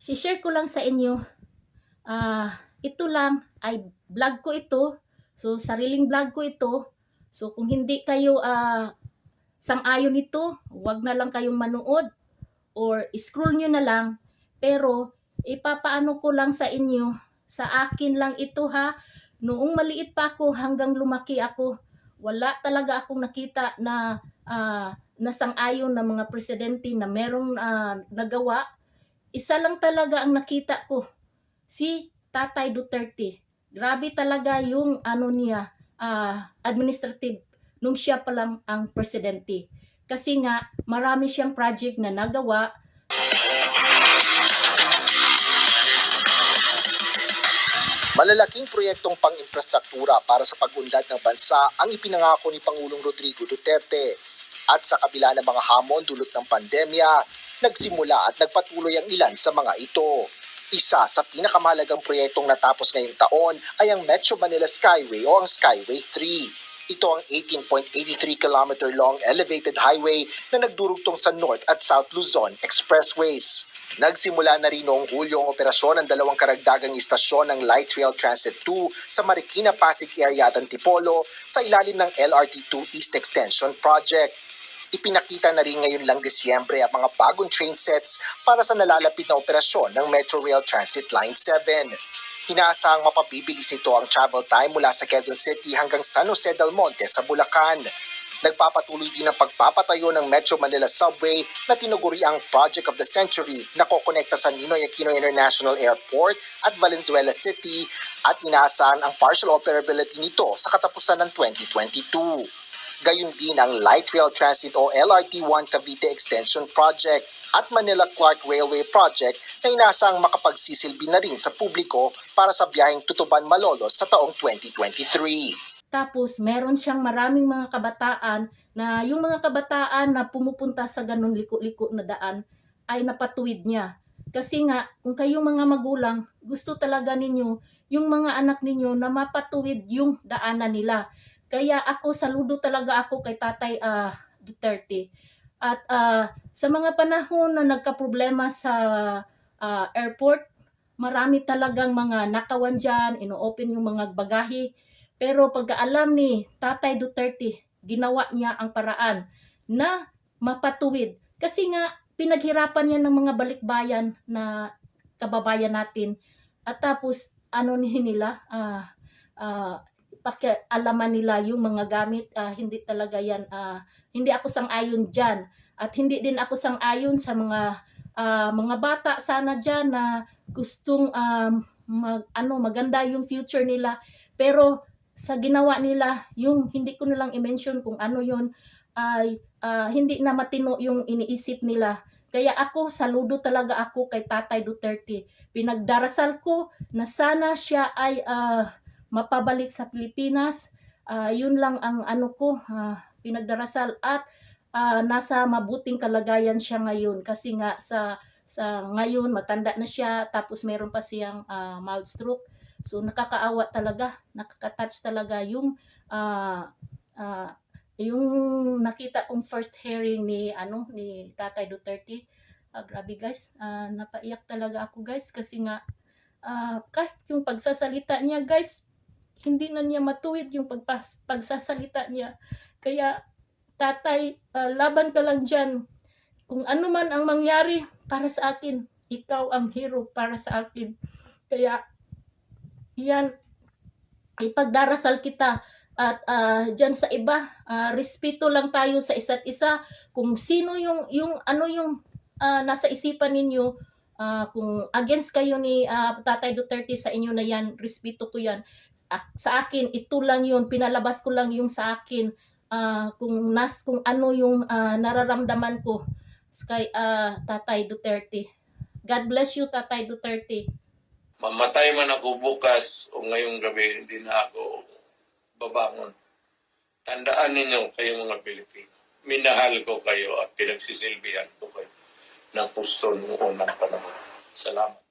share ko lang sa inyo. Ah, ito lang ay vlog ko ito. So sariling vlog ko ito. So kung hindi kayo ah sang-ayon nito, wag na lang kayong manood or scroll nyo na lang. Pero ipapaano ko lang sa inyo, sa akin lang ito ha. Noong maliit pa ako hanggang lumaki ako, wala talaga akong nakita na ah, na sang-ayon ng mga presidente na merong ah, nagawa. Isa lang talaga ang nakita ko, si Tatay Duterte. Grabe talaga yung ano niya, ah, administrative nung siya pa lang ang presidente. Kasi nga, marami siyang project na nagawa. Malalaking proyektong pang-infrastruktura para sa pag-unlad ng bansa ang ipinangako ni Pangulong Rodrigo Duterte. At sa kabila ng mga hamon dulot ng pandemya, nagsimula at nagpatuloy ang ilan sa mga ito. Isa sa pinakamahalagang proyektong natapos ngayong taon ay ang Metro Manila Skyway o ang Skyway 3. Ito ang 18.83 km long elevated highway na nagdurugtong sa North at South Luzon Expressways. Nagsimula na rin noong Hulyo ang operasyon ng dalawang karagdagang istasyon ng Light Rail Transit 2 sa Marikina Pasig area at Antipolo sa ilalim ng LRT2 East Extension Project. Ipinakita na rin ngayon lang Disyembre ang mga bagong train sets para sa nalalapit na operasyon ng Metro Rail Transit Line 7. Inaasahang mapabibilis nito ang travel time mula sa Quezon City hanggang San Jose del Monte sa Bulacan. Nagpapatuloy din ang pagpapatayo ng Metro Manila Subway na tinuguri ang Project of the Century na kokonekta sa Ninoy Aquino International Airport at Valenzuela City at inaasahan ang partial operability nito sa katapusan ng 2022. Gayun din ang Light Rail Transit o LRT1 Cavite Extension Project at Manila Clark Railway Project na inaasahang makapagsisilbi na rin sa publiko para sa biyaheng Tutuban Malolos sa taong 2023. Tapos, meron siyang maraming mga kabataan na yung mga kabataan na pumupunta sa ganun liko-liko na daan ay napatuwid niya. Kasi nga, kung kayong mga magulang, gusto talaga ninyo yung mga anak ninyo na mapatuwid yung daanan nila. Kaya ako, saludo talaga ako kay Tatay ah, Duterte. At ah, sa mga panahon na nagka-problema sa ah, airport, marami talagang mga nakawan dyan, ino-open yung mga bagahe. Pero pagkaalam ni Tatay Duterte, ginawa niya ang paraan na mapatuwid. Kasi nga, pinaghirapan niya ng mga balikbayan na kababayan natin. At tapos, ano ni nila, ah ah, pakialaman nila yung mga gamit, ah, hindi talaga yan, ah, hindi ako sang-ayon dyan. At hindi din ako sang-ayon sa mga ah, mga bata sana dyan na gustong um, mag, ano, maganda yung future nila. Pero sa ginawa nila, yung hindi ko nilang i-mention kung ano yon ay ah, hindi na matino yung iniisip nila. Kaya ako, saludo talaga ako kay Tatay Duterte. Pinagdarasal ko na sana siya ay ah, mapabalik sa Pilipinas. Ah, yun lang ang ano ko, ah, pinagdarasal at ah, nasa mabuting kalagayan siya ngayon kasi nga sa sa ngayon matanda na siya tapos meron pa siyang ah, mild stroke. So nakakaawa talaga, nakaka-touch talaga yung ah, ah, yung nakita kong first hearing ni ano ni Tatay Duterte. Ah, grabe guys, ah, napaiyak talaga ako guys kasi nga ah, kahit yung pagsasalita niya guys, hindi na niya matuwid yung pagpas, pagsasalita niya. Kaya tatay, ah, laban ka lang dyan. Kung ano man ang mangyari para sa akin, ikaw ang hero para sa akin. Kaya, yan, ipagdarasal kita at ah, dyan sa iba, ah, respeto lang tayo sa isa't isa. Kung sino yung, yung ano yung ah, nasa isipan ninyo, ah, kung against kayo ni ah, Tatay Duterte sa inyo na yan, respeto ko yan. Sa akin, ito lang yun, pinalabas ko lang yung sa akin ah, kung nas kung ano yung ah, nararamdaman ko kay ah, Tatay Duterte. God bless you Tatay Duterte. Mamatay man ako bukas o ngayong gabi, hindi na ako babangon. Tandaan ninyo kayo mga Pilipino. Minahal ko kayo at pinagsisilbihan ko kayo ng puso noong unang panahon. Salamat.